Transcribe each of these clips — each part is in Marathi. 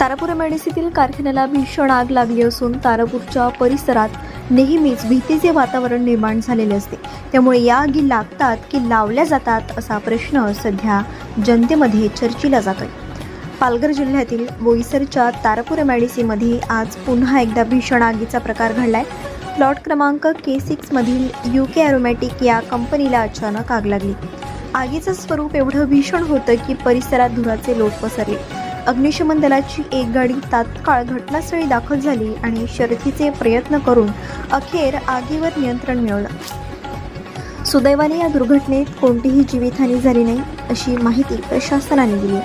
तारापूर एमआयडीसीतील कारखान्याला भीषण आग लागली असून तारापूरच्या परिसरात नेहमीच भीतीचे वातावरण निर्माण झालेले असते. त्यामुळे या आगी लागतात की लावल्या जातात असा प्रश्न सध्या जनतेमध्ये चर्चिला आहे पालघर जिल्ह्यातील बोईसरच्या तारापूर एमआयडीसीमध्ये आज पुन्हा एकदा भीषण आगीचा प्रकार घडला आहे प्लॉट क्रमांक के सिक्समधील यू के ॲरोमॅटिक या कंपनीला अचानक आग लागली. आगीचं स्वरूप एवढं भीषण होतं की परिसरात धुराचे लोट पसरले. अग्निशमन दलाची एक गाडी तात्काळ घटनास्थळी दाखल झाली आणि शर्थीचे प्रयत्न करून अखेर आगीवर नियंत्रण मिळवलं. सुदैवाने या दुर्घटनेत कोणतीही जीवितहानी झाली नाही अशी माहिती प्रशासनाने दिली.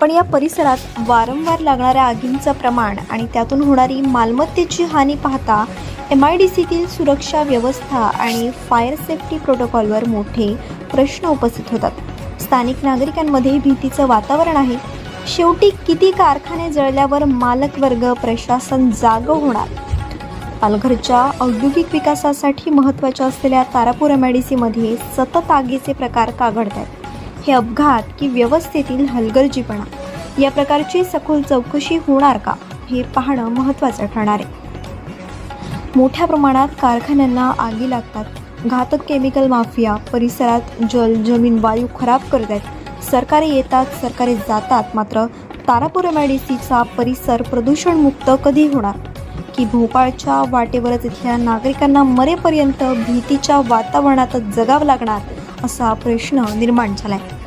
पण या परिसरात वारंवार लागणाऱ्या आगींचं प्रमाण आणि त्यातून होणारी मालमत्तेची हानी पाहता एम आय डी सीतील सुरक्षा व्यवस्था आणि फायर सेफ्टी प्रोटोकॉलवर मोठे प्रश्न उपस्थित होतात. स्थानिक नागरिकांमध्ये भीतीचं वातावरण आहे. शेवटी किती कारखाने जळल्यावर मालक वर्ग प्रशासन जागं होणार? पालघरच्या औद्योगिक विकासासाठी महत्त्वाच्या असलेल्या तारापूर एम आय डी सीमध्ये सतत आगीचे प्रकार का आहेत हे अपघात की व्यवस्थेतील हलगर्जीपणा या प्रकारची सखोल चौकशी होणार का हे पाहणं महत्त्वाचं ठरणार आहे. मोठ्या प्रमाणात कारखान्यांना आगी लागतात. घातक केमिकल माफिया परिसरात जल जमीन वायू खराब करत आहेत सरकारी येतात सरकारी जातात मात्र तारापूर एम आय डी सीचा परिसर प्रदूषणमुक्त कधी होणार? की भोपाळच्या वाटेवरच इथल्या नागरिकांना मरेपर्यंत भीतीच्या वातावरणातच जगावं लागणार असा प्रश्न निर्माण झाला आहे